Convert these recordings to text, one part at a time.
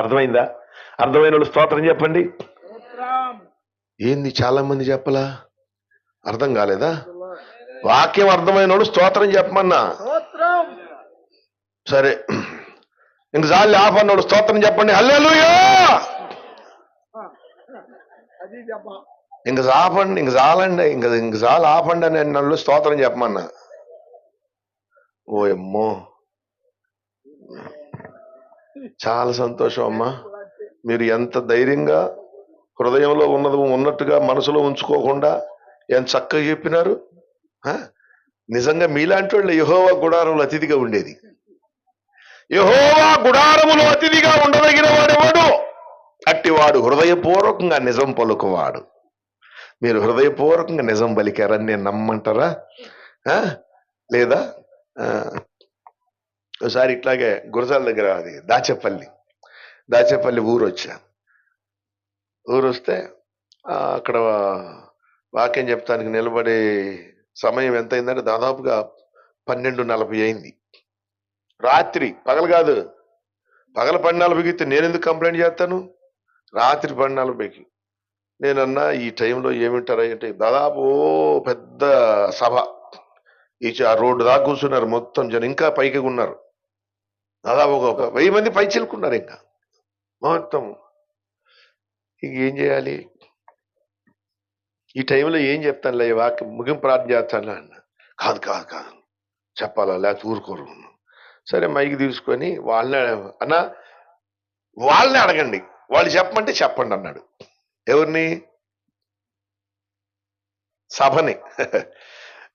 అర్థమైందా? అర్థమైన వాళ్ళు స్తోత్రం చెప్పండి. ఏంది చాలా మంది చెప్పలా? అర్థం కాలేదా? వాక్యం అర్థమైన వాళ్ళు స్తోత్రం చెప్పమన్నా? సరే. ఇంక చాలు ఆఫ్ అన్నాడు స్తోత్రం చెప్పండి. హల్లెలూయా! ఇంక చాపండి ఇంక చాలండి ఇంక ఇంక చాలు ఆపండి అని నన్ను స్తోత్రం చెప్పమన్నా? ఓ అమ్మో చాలా సంతోషం అమ్మా. మీరు ఎంత ధైర్యంగా హృదయంలో ఉన్నది ఉన్నట్టుగా మనసులో ఉంచుకోకుండా ఎంత చక్కగా చెప్పినారు? నిజంగా మీలాంటి వాళ్ళు యహోవా గుడారంలో అతిథిగా ఉండేది. యహోవా గుడారములో అతిథిగా ఉండదగిన వాడెవడు? అట్టివాడు హృదయపూర్వకంగా నిజం పలుకువాడు. మీరు హృదయపూర్వకంగా నిజం పలికారని నేను నమ్మంటారా? లేదా? ఒకసారి ఇట్లాగే గురజాల దగ్గర అది దాచేపల్లి దాచేపల్లి ఊరు వచ్చా. ఊరు వస్తే అక్కడ వాక్యం చెప్తానికి నిలబడే సమయం ఎంత అయిందంటే దాదాపుగా పన్నెండు నలభై అయింది. రాత్రి పగలు కాదు పగల పన్నెండు నలభైకి నేను ఎందుకు కంప్లైంట్ చేస్తాను? రాత్రి పన్నెండు నలభైకి. నేనన్నా ఈ టైంలో ఏమింటారా అంటే దాదాపు పెద్ద సభ. ఈ ఆ రోడ్డు దాకా కూర్చున్నారు మొత్తం జనం ఇంకా పైకి ఉన్నారు. దాదాపు ఒక వెయ్యి మంది పై చిలుకున్నారు ఇంకా. మొత్తం. ఇంక ఏం చేయాలి? ఈ టైంలో ఏం చెప్తానులే ఈ వాక్యం ముగింపు ప్రార్థన చేస్తాను అన్న. కాదు కాదు కాదు. చెప్పాలా లేకపోతే ఊరుకోరు. సరే మైకి తీసుకొని వాళ్ళని అన్న వాళ్ళని అడగండి. వాళ్ళు చెప్పమంటే చెప్పండి అన్నాడు. ఎవరిని? సభని.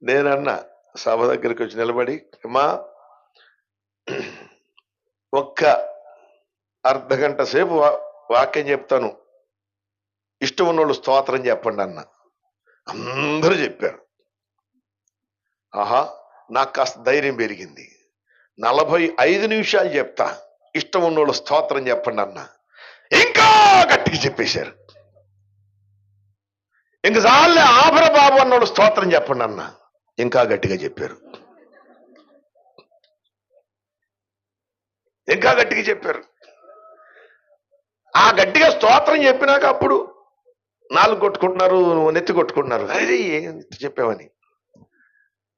నేనన్నా సభ దగ్గరికి వచ్చి నిలబడి అమ్మా ఒక్క అర్ధ గంట సేపు వాక్యం చెప్తాను. ఇష్టం ఉన్నోళ్ళు స్తోత్రం చెప్పండి అన్న. అందరూ చెప్పారు. ఆహా నాకు కాస్త ధైర్యం పెరిగింది. నలభై ఐదు నిమిషాలు చెప్తా. ఇష్టం ఉన్నోళ్ళు స్తోత్రం చెప్పండి అన్న. ఇంకా గట్టిగా చెప్పేశారు. ఇంక చాలే ఆభర బాబు అన్నోడు స్తోత్రం చెప్పండి అన్న. ఇంకా గట్టిగా చెప్పారు ఇంకా గట్టిగా చెప్పారు. ఆ గట్టిగా స్తోత్రం చెప్పినాక అప్పుడు నాలుగు కొట్టుకుంటున్నారు నెత్తి కొట్టుకుంటున్నారు. అదే ఏం చెప్పావని?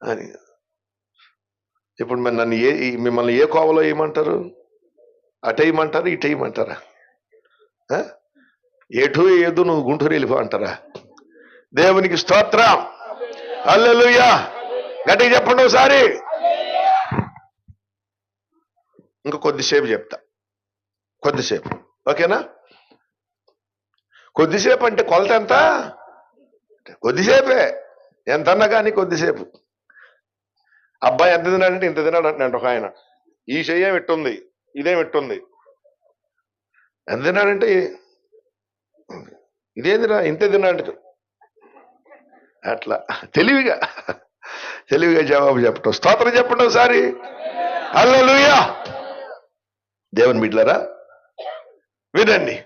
అని. ఇప్పుడు మరి నన్ను ఏ మిమ్మల్ని ఏ కోవలో వేయమంటారు అటు ఇటేయమంటారా ఇటు ఎటు ఏదు నువ్వు గుంటూరు వెళ్ళిపో అంటారా? దేవునికి స్తోత్రం. అల్లెలుయ్యా గట్టిగా చెప్పండి ఒకసారి. ఇంకా కొద్దిసేపు చెప్తా. కొద్దిసేపు. ఓకేనా? కొద్దిసేపు అంటే కొలత ఎంత? కొద్దిసేపే. ఎంత అన్నా కానీ కొద్దిసేపు. అబ్బాయి ఎంత తిన్నాడంటే ఇంత తిన్నాడు అంటున్నాడు ఒక ఆయన. ఈ చెయ్యం ఇట్టుంది ఇదేం ఇట్టుంది. ఎంత తిన్నాడంటే ఇదేందిరా ఇంత తిన్నాడు అట్లా. తెలివిగా. తెలివిగా జవాబు చెప్పటం. స్తోత్రం చెప్పండి ఒకసారి. హల్లెలూయా. దేవుని బిడ్డలారా? వినండి.